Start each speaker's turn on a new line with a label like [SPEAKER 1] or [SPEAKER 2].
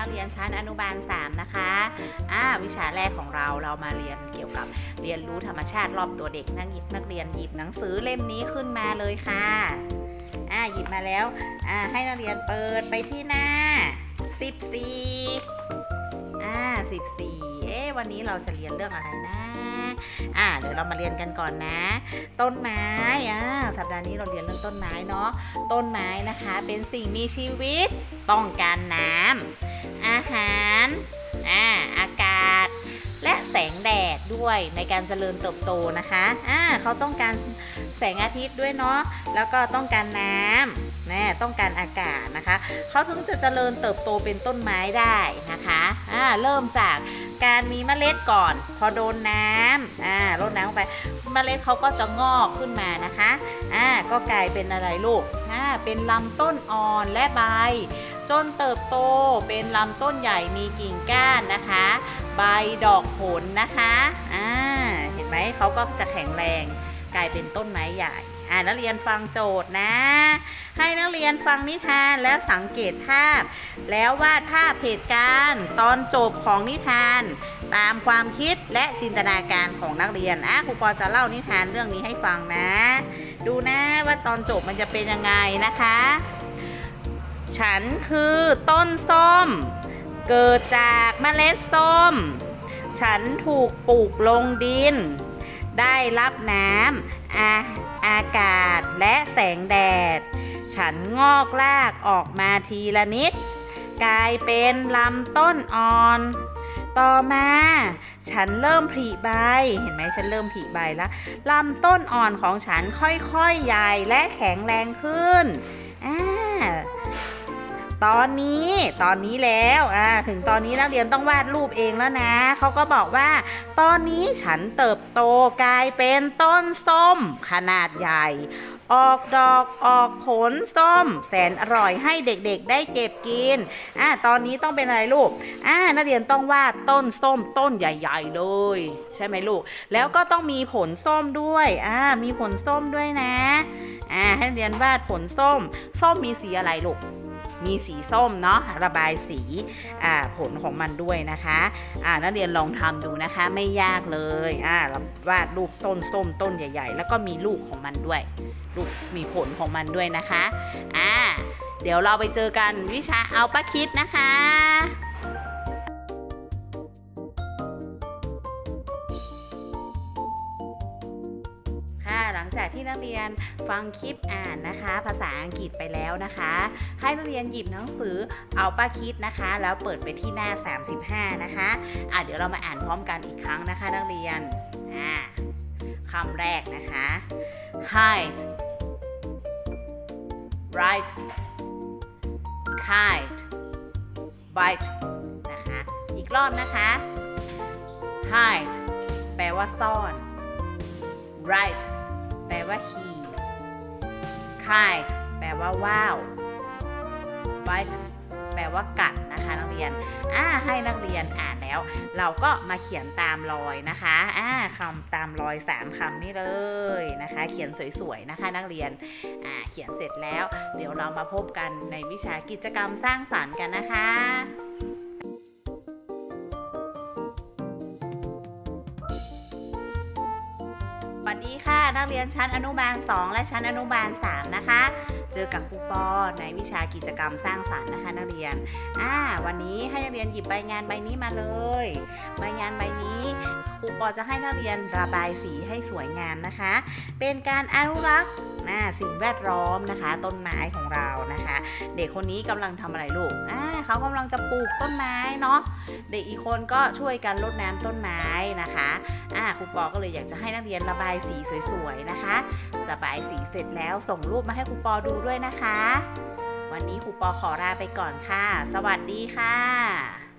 [SPEAKER 1] นักเรียนชั้นอนุบาล 3 นะคะอ่าวิชาแรกของเราเรามาเรียนเกี่ยวกับเรียนรู้ธรรมชาติรอบตัวเด็กนักหยิบนักเรียนหยิบหนังสือเล่มนี้ขึ้นมาเลยค่ะอ่าหยิบมาแล้วอ่าให้นักเรียนเปิดไปที่หน้า 14อ่า14 เอ๊ะวันนี้เราจะเรียนเรื่องอะไรนะอ่าเดี๋ยวเรามาเรียนกันก่อนนะ ต้นไม้อ่าสัปดาห์นี้เราเรียนเรื่องต้นไม้เนาะต้นไม้นะคะ เป็นสิ่งมีชีวิตต้องการน้ำ อาหารอ่าอากาศ และแสงแดดด้วยในการเจริญเติบโตนะคะอ่าเขาต้องการแสงอาทิตย์ด้วยเนาะแล้วก็ต้องการน้ำแน่ต้องการอากาศนะคะเขาถึงจะเจริญเติบโตเป็นต้นไม้ได้นะคะอ่าเริ่มจากการมีเมล็ดก่อน พอโดนน้ำอ่ารดน้ำลงไป เมล็ดเขาก็จะงอกขึ้นมานะคะอ่าก็กลายเป็นอะไรลูกอ่าเป็นลำต้นอ่อนและใบ จนเติบโตเป็นลำต้นใหญ่มีกิ่งก้านนะคะ ใบดอกผลนะคะอ่าเห็นไหมเขาก็จะแข็งแรงกลายเป็นต้นไม้ใหญ่อ่านักเรียนฟังโจทย์นะ ให้นักเรียนฟังนิทานแล้วสังเกตภาพ แล้ววาดภาพเหตุการณ์ ตอนจบของนิทาน ตามความคิดและจินตนาการของนักเรียนอะครูปอจะเล่านิทานเรื่องนี้ให้ฟังนะ ดูนะว่าตอนจบมันจะเป็นยังไงนะคะ ฉันคือต้นส้ม เกิดจากเมล็ดส้ม ฉันถูกปลูกลงดิน ได้รับน้ำอาอากาศและแสงแดด ฉันงอกรากออกมาทีละนิด กลายเป็นลำต้นอ่อน ต่อมา ฉันเริ่มผลิใบ เห็นไหมฉันเริ่มผลิใบแล้วลำต้นอ่อนของฉันค่อยๆใหญ่และแข็งแรงขึ้นอ่า ตอนนี้ตอนนี้แล้วอ่าถึงตอนนี้นักเรียนต้องวาดรูปเองแล้วนะเขาก็บอกว่า ตอนนี้ฉันเติบโตกลายเป็นต้นส้ม ขนาดใหญ่ ออกดอกออกผลส้ม แสนอร่อยให้เด็กๆ ได้เก็บกินอ่าตอนนี้ต้องเป็นอะไรลูกอ่านักเรียนต้องวาดต้นส้มต้นใหญ่ ๆ เลย ใช่ไหมลูก แล้วก็ต้องมีผลส้มด้วยอ่ามีผลส้มด้วยนะอ่าให้นักเรียนวาดผลส้ม ส้มมีสีอะไรลูก มีสีส้มเนาะระบายสีผลของมันด้วยนะคะนักเรียนลองทำดูนะคะไม่ยากเลยวาดรูปต้นส้มต้นใหญ่ ๆ แล้วก็มีลูกของมันด้วยลูกมีผลของมันด้วยนะคะอ่าเดี๋ยวเราไปเจอกันวิชาเอาปะคิดนะคะ ลังจากที่นักเรียนฟังคลิปอ่านนะคะ ภาษาอังกฤษไปแล้วนะคะ ให้นักเรียนหยิบหนังสือเอาป้าคิดนะคะ แล้วเปิดไปที่หน้า 35 นะคะอะเดี๋ยวเรามาอ่านพร้อมกันอีกครั้งนะคะ นักเรียนอ่าคำแรกนะคะ hide right kite bite นะคะ อีกรอบนะคะ hide แปลว่าซ่อน right แปลว่า he kite แปลว่าว่าว bite แปลว่ากัดนะคะนักเรียน อ่าให้นักเรียนอ่านแล้ว เราก็มาเขียนตามรอยนะคะ อ่าคำตามรอยสามคำนี่เลยนะคะ เขียนสวยๆนะคะ นักเรียน อ่าเขียนเสร็จแล้ว เดี๋ยวเรามาพบกันในวิชากิจกรรมสร้างสรรค์กันนะคะ วัสดีค่ะ นักเรียนชั้นอนุบาล 2 และชั้นอนุบาล 3 นะคะ เจอกับครูปอในวิชากิจกรรมสร้างสรรค์นะคะ นักเรียนอ่าวันนี้ให้นักเรียนหยิบใบงานใบนี้มาเลย ใบงานใบนี้ ครูปอจะให้นักเรียนระบายสีให้สวยงามนะคะ เป็นการอนุรักษ์สิ่งแวดล้อมนะคะ ต้นไม้ของเรานะคะ เด็กคนนี้กำลังทำอะไรลูกอ่าเขากำลังจะปลูกต้นไม้เนาะเด็กอีกคนก็ช่วยกันรดน้ำต้นไม้นะคะอ่าครูปอก็เลยอยากจะให้นักเรียนระบายสีสวยๆนะคะระบายสีเสร็จแล้วส่งรูปมาให้ครูปอดูด้วยนะคะ วันนี้ครูปอขอลาไปก่อนค่ะ สวัสดีค่ะ